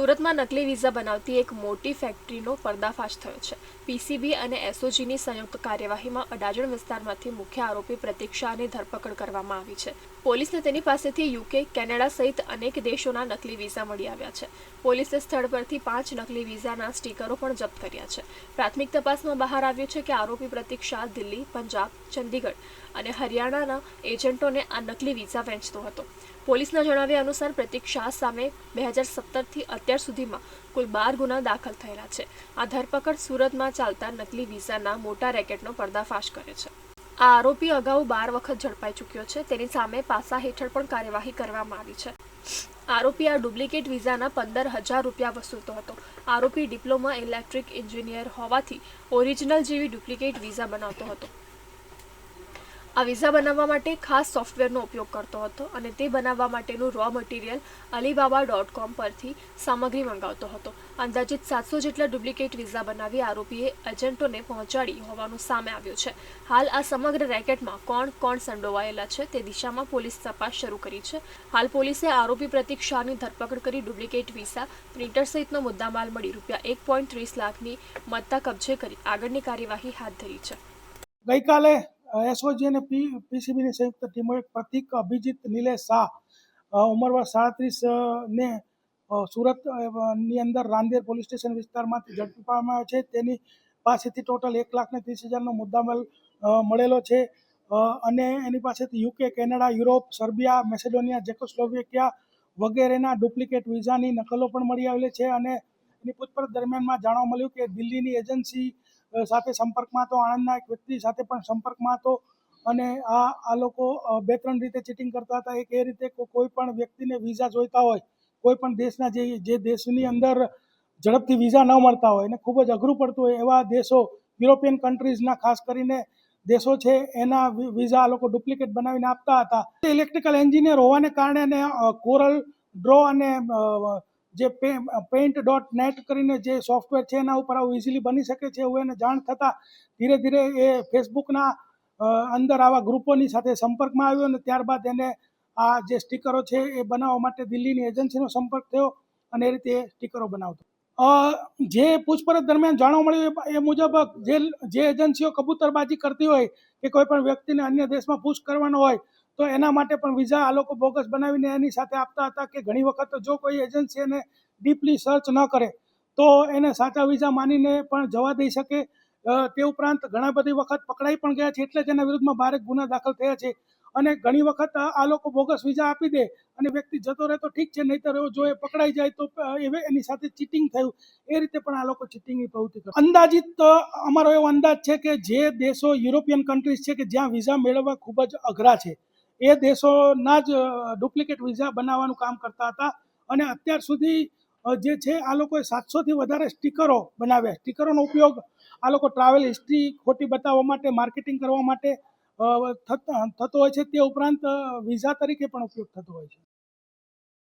સુરતમાં નકલી વિઝા બનાવતી એક મોટી ફેક્ટરીનો પર્દાફાશ થયો છે. પીસીબી અને એસઓજીની સંયુક્ત કાર્યવાહીમાં અડાજણ વિસ્તારમાંથી મુખ્ય આરોપી પ્રતિક્ષાની ધરપકડ કરવામાં આવી છે. પોલીસને તેની પાસેથી યુકે, કેનેડા સહિત અનેક દેશોના નકલી વિઝા મળી આવ્યા છે. પોલીસે સ્થળ પરથી પાંચ નકલી વિઝાના સ્ટીકરો પણ જપ્ત કર્યા છે. પ્રાથમિક તપાસમાં બહાર આવ્યું છે કે આરોપી પ્રતિક શાહ દિલ્હી, પંજાબ, ચંદીગઢ અને હરિયાણાના એજન્ટોને આ નકલી વિઝા વેચતો હતો. પોલીસના જણાવ્યા અનુસાર પ્રતિક શાહ સામે બે હજાર સત્તરથી અત્યાર સુધીમાં કુલ બાર ગુના દાખલ થયેલા છે. આ ધરપકડ સુરતમાં ચાલતા નકલી વિઝાના મોટા રેકેટનો પર્દાફાશ કરે છે. આ આરોપી અગાઉ બાર વખત ઝડપાઈ ચૂક્યો છે. તેની સામે પાસા હેઠળ પણ કાર્યવાહી કરવામાં આવી છે. આરોપી આ ડુપ્લિકેટ વિઝાના પંદર હજાર રૂપિયા વસૂલતો હતો. આરોપી ડિપ્લોમા ઇલેક્ટ્રિક એન્જિનિયર હોવાથી ઓરિજિનલ જેવી ડુપ્લિકેટ વિઝા બનાવતો હતો. આ વિઝા બનાવવા માટે ખાસ સોફ્ટવેરનો ઉપયોગ કરતો હતો અને તે બનાવવા માટેનું raw material Alibaba dot com પરથી સામગ્રી મંગાવતો હતો. અંદાજિત સાતસો જેટલા ડુપ્લિકેટ વિઝા બનાવી આરોપીએ એજન્ટોને પહોંચાડી હોવાનું સામે આવ્યું છે. હાલ આ સમગ્ર રેકેટમાં કોણ કોણ સંડોવાયેલા છે તે દિશામાં પોલીસ તપાસ શરૂ કરી છે. હાલ પોલીસે આરોપી પ્રતિક શાહની ધરપકડ કરી ડુપ્લિકેટ વિઝા, પ્રિન્ટર સહિતનો મુદ્દામાલ મળી રૂપિયા એક પોઈન્ટ ત્રીસ લાખની મત્તા કબજે કરી આગળની કાર્યવાહી હાથ ધરી છે. ગઈકાલે એસઓજી અને પી, પીસીબીની સંયુક્ત ટીમોએ પ્રતિક અભિજીત નિલેશ શાહ ઉંમર વર્ષ સાડત્રીસ ને સુરતની અંદર રાંદેર પોલીસ સ્ટેશન વિસ્તારમાંથી ઝડપી પાડવામાં આવ્યો છે. તેની પાસેથી ટોટલ એક લાખ ને ત્રીસ હજારનો મુદ્દામાલ મળેલો છે. અને એની પાસેથી UK, Canada, Europe, Serbia, Macedonia, Czechoslovakia વગેરેના ડુપ્લિકેટ વિઝાની નકલો પણ મળી આવેલી છે. અને એની પૂછપરછ દરમિયાનમાં જાણવા મળ્યું કે દિલ્હીની એજન્સી સાથે સંપર્કમાં હતો, આણંદના એક વ્યક્તિ સાથે પણ સંપર્કમાં હતો અને આ આ લોકો બે ત્રણ રીતે ચીટિંગ કરતા હતા. એક એ રીતે કોઈ પણ વ્યક્તિને વિઝા જોઈતા હોય, કોઈ પણ દેશના જે જે દેશની અંદર ઝડપથી વિઝા ન મળતા હોય અને ખૂબ જ અઘરું પડતું હોય એવા દેશો, યુરોપિયન કન્ટ્રીઝના ખાસ કરીને દેશો છે, એના વિઝા આ લોકો ડુપ્લિકેટ બનાવીને આપતા હતા. ઇલેક્ટ્રિકલ એન્જિનિયર હોવાને કારણે અને કોરલ ડ્રો અને જે પેઇન્ટ ડોટ નેટ કરીને જે સોફ્ટવેર છે એના ઉપર આવું ઇઝીલી બની શકે છે એવું એને જાણ થતાં ધીરે ધીરે એ ફેસબુકના અંદર આવા ગ્રુપોની સાથે સંપર્કમાં આવ્યો અને ત્યારબાદ એને આ જે સ્ટીકરો છે એ બનાવવા માટે દિલ્હીની એજન્સીનો સંપર્ક થયો અને એ રીતે એ સ્ટીકરો બનાવતો. જે પૂછપરછ દરમિયાન જાણવા મળ્યું એ- મુજબ જે જે એજન્સીઓ કબૂતરબાજી કરતી હોય કે કોઈ પણ વ્યક્તિને અન્ય દેશમાં પુશ કરવાનો હોય તો એના માટે પણ વિઝા આ લોકો બોગસ બનાવીને એની સાથે આપતા હતા કે ઘણી વખત જો કોઈ એજન્સી એને ડીપલી સર્ચ ન કરે, તો એને સાચા વિઝા માનીને પણ જવા દઈ શકે. તે ઉપરાંત ઘણા બધી વખત પકડાઈ પણ ગયા છે એટલે એના વિરુદ્ધમાં ભારે ગુના દાખલ થયા છે. અને ઘણી વખત આ લોકો બોગસ વિઝા આપી દે અને વ્યક્તિ જતો રહે તો ઠીક છે, નહીતર જો એ પકડાઈ જાય તો એની સાથે ચીટિંગ થયું. એ રીતે પણ આ લોકો ચીટિંગની પ્રવૃત્તિ કરે. અંદાજિત અમારો એવો અંદાજ છે કે જે દેશો યુરોપિયન કન્ટ્રીઝ છે કે જ્યાં વિઝા મેળવવા ખૂબ જ અઘરા છે. એ દેશોના જ ડુપ્લિકેટ વિઝા બનાવવાનું કામ કરતા હતા. અને અત્યાર સુધી જે છે, આ લોકોએ સાતસોથી વધારે સ્ટીકરો બનાવ્યા. સ્ટીકરોનો ઉપયોગ આ લોકો ટ્રાવેલ હિસ્ટ્રી ખોટી બતાવવા માટે, માર્કેટિંગ કરવા માટે થતો હોય છે. તે ઉપરાંત વિઝા તરીકે પણ ઉપયોગ થતો હોય છે.